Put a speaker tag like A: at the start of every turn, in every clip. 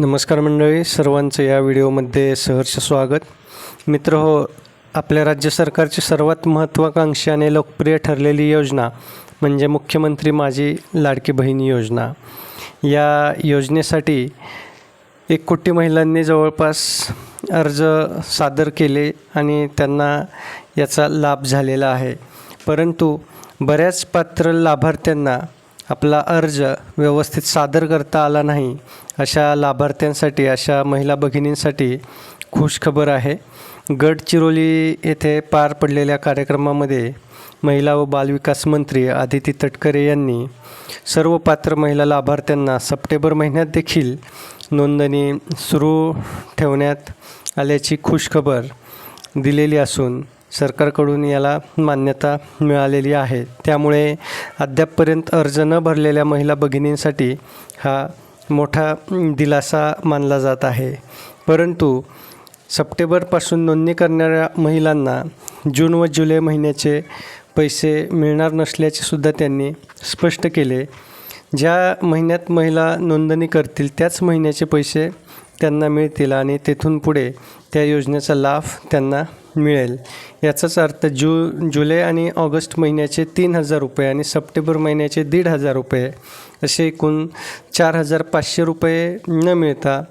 A: नमस्कार मंडळी सर्वांचं या व्हिडिओमध्ये सहर्ष स्वागत. मित्र हो आपल्या राज्य सरकारची सर्वात महत्त्वाकांक्षी आणि लोकप्रिय ठरलेली योजना म्हणजे मुख्यमंत्री माझी लाडकी बहीण योजना. या योजनेसाठी एक कोटी महिलांनी जवळपास अर्ज सादर केले आणि त्यांना याचा लाभ झालेला आहे. परंतु बऱ्याच पात्र लाभार्थ्यांना आपला अर्ज व्यवस्थित सादर करता आला नाही अशा लाभार्थ्यांसाठी अशा महिला भगिनींसाठी खुशखबर आहे. गडचिरोली येथे पार पडलेल्या कार्यक्रमामध्ये महिला व बालविकास मंत्री आदिती तटकरे यांनी सर्व पात्र महिला लाभार्थ्यांना सप्टेंबर महिन्यात देखील नोंदणी सुरू ठेवण्यात आल्याची खुशखबर दिलेली असून सरकारकडून याला मान्यता मिळालेली आहे. त्यामुळे अद्यापपर्यंत अर्ज न भरलेल्या महिला भगिनींसाठी हा मोठा दिलासा मानला जात आहे. परंतु सप्टेंबरपासून नोंदणी करणाऱ्या महिलांना जून व जुलै महिन्याचे पैसे मिळणार नसल्याचे सुद्धा त्यांनी स्पष्ट केले. ज्या महिन्यात महिला नोंदणी करतील त्याच महिन्याचे पैसे त्यांना मिळतील आणि तेथून पुढे त्या योजनेचा लाभ त्यांना मिळेल. याचाच अर्थ जू जुलै आणि ऑगस्ट महिन्याचे तीन हजार रुपये आणि सप्टेंबर महिन्याचे दीड हजार रुपये असे एकूण चार हजार पाचशे रुपये न मिळता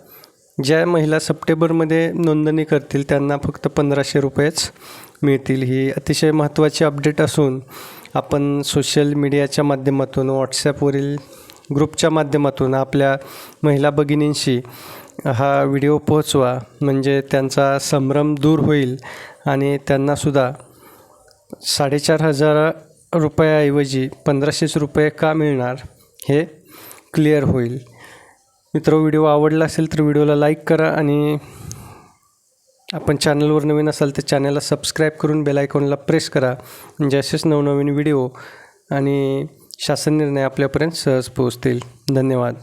A: ज्या महिला सप्टेंबरमध्ये नोंदणी करतील त्यांना फक्त पंधराशे रुपयेच मिळतील. ही अतिशय महत्त्वाची अपडेट असून आपण सोशल मीडियाच्या माध्यमातून व्हॉट्सॲपवरील ग्रुपच्या माध्यमातून आपल्या महिला भगिनींशी हा व्हिडिओ पोहोचवा. म्हणजे त्यांचा संभ्रम दूर होईल आणि त्यांनासुद्धा साडेचार हजार रुपयाऐवजी पंधराशेच रुपये का मिळणार हे क्लिअर होईल. मित्र व्हिडिओ आवडला असेल तर व्हिडिओला लाईक करा आणि आपण चॅनलवर नवीन असाल तर चॅनलला सबस्क्राईब करून बेल आयकॉनला प्रेस करा. म्हणजे असेच नवनवीन व्हिडिओ आणि शासन निर्णय आपल्यापर्यंत सहज पोहोचतील. धन्यवाद.